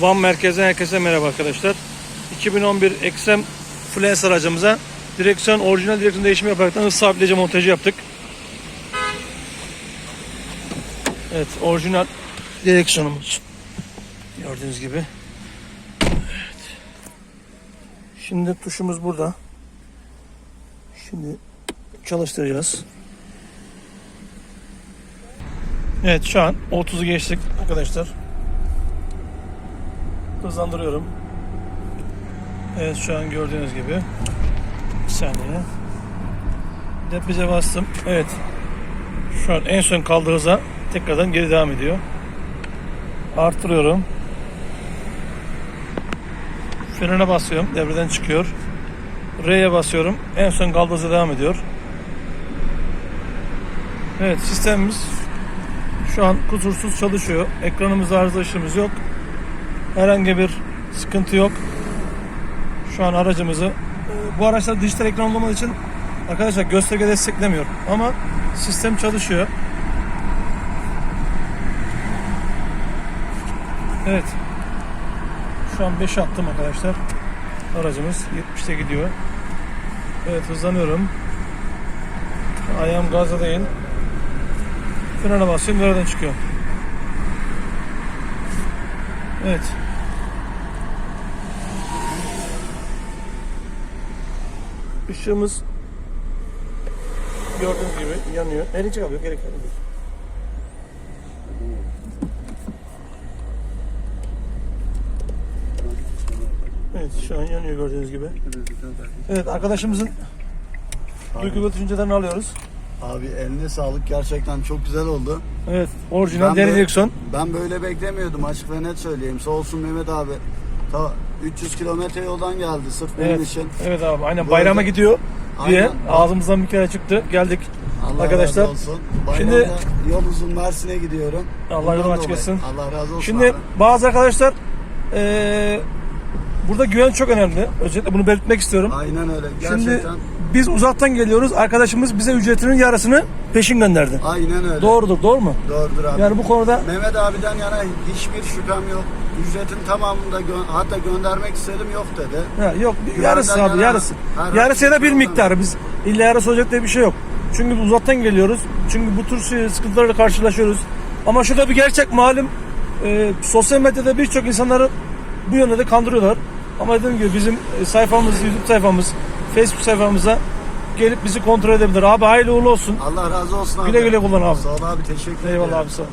Van merkezden herkese merhaba arkadaşlar. 2011 Extreme Fluence aracımıza direksiyon orijinal direksiyon değişimi yaparak hız sabitleyici montajı yaptık. Evet orijinal direksiyonumuz. Gördüğünüz gibi. Evet. Şimdi tuşumuz burada. Şimdi çalıştıracağız. Evet şu an 30'u geçtik arkadaşlar. Hızlandırıyorum. Evet şu an gördüğünüz gibi. Bir saniye. Debriyaja bastım. Evet. Şu an en son kaldığı hıza tekrardan geri devam ediyor. Artırıyorum. Frene basıyorum. Devreden çıkıyor. R'ye basıyorum. En son kaldığı hıza devam ediyor. Evet sistemimiz şu an kusursuz çalışıyor. Ekranımızda arıza ışığımız yok. Herhangi bir sıkıntı yok. Şu an aracımızı e, bu araçlar dijital ekran olmadığı için arkadaşlar gösterge desteklemiyor ama sistem çalışıyor. Evet. Şu an 5'e attım arkadaşlar. Aracımız 70'te gidiyor. Evet hızlanıyorum. Ayağım gazda değil. Frene basıyorum nereden çıkıyor. Evet. Işığımız gördüğünüz gibi yanıyor. Elini çıkarıyor gerek yok. Evet şu an yanıyor gördüğünüz gibi. Evet arkadaşımızın duygu ve düşüncelerini alıyoruz. Abi eline sağlık gerçekten çok güzel oldu. Evet orijinal Ben deri böyle- direksiyon. Ben böyle beklemiyordum açık ve net söyleyeyim. Sağ olsun Mehmet abi. Ta 300 kilometre yoldan geldi sırf benim Evet. için. Evet abi aynen Bu bayrama arada- gidiyor diye Aynen. ağzımızdan bir kere çıktı. Geldik Allah arkadaşlar. razı olsun. Şimdi- yol uzun Mersin'e gidiyorum. Allah Bundan yolunu açık dolayı. etsin. Allah razı olsun Şimdi abi. bazı arkadaşlar eee, burada güven çok önemli. Özellikle bunu belirtmek istiyorum. Aynen öyle. Gerçekten. Biz uzaktan geliyoruz. Arkadaşımız bize ücretinin yarısını peşin gönderdi. Aynen öyle. Doğrudur, doğru mu? Doğrudur abi. Yani bu konuda Mehmet abiden yana hiçbir şüphem yok. Ücretin tamamını da gö- hatta göndermek istedim yok dedi. ha, yok Güvenden yarısı abi yana yarısı. Yarısı ya da bir miktarı. Biz illa yarısı olacak diye bir şey yok. Çünkü biz uzaktan geliyoruz. Çünkü bu tür şey- sıkıntılarla karşılaşıyoruz. Ama şurada bir gerçek malum. e, sosyal medyada birçok insanları bu yönde de kandırıyorlar. Ama dediğim gibi bizim e, sayfamız, YouTube sayfamız, Facebook sayfamıza gelip bizi kontrol edebilir. Abi hayırlı uğurlu olsun. Allah razı olsun abi. Güle güle kullan abi. Sağ ol abi teşekkür ederim. Eyvallah abi sağ ol.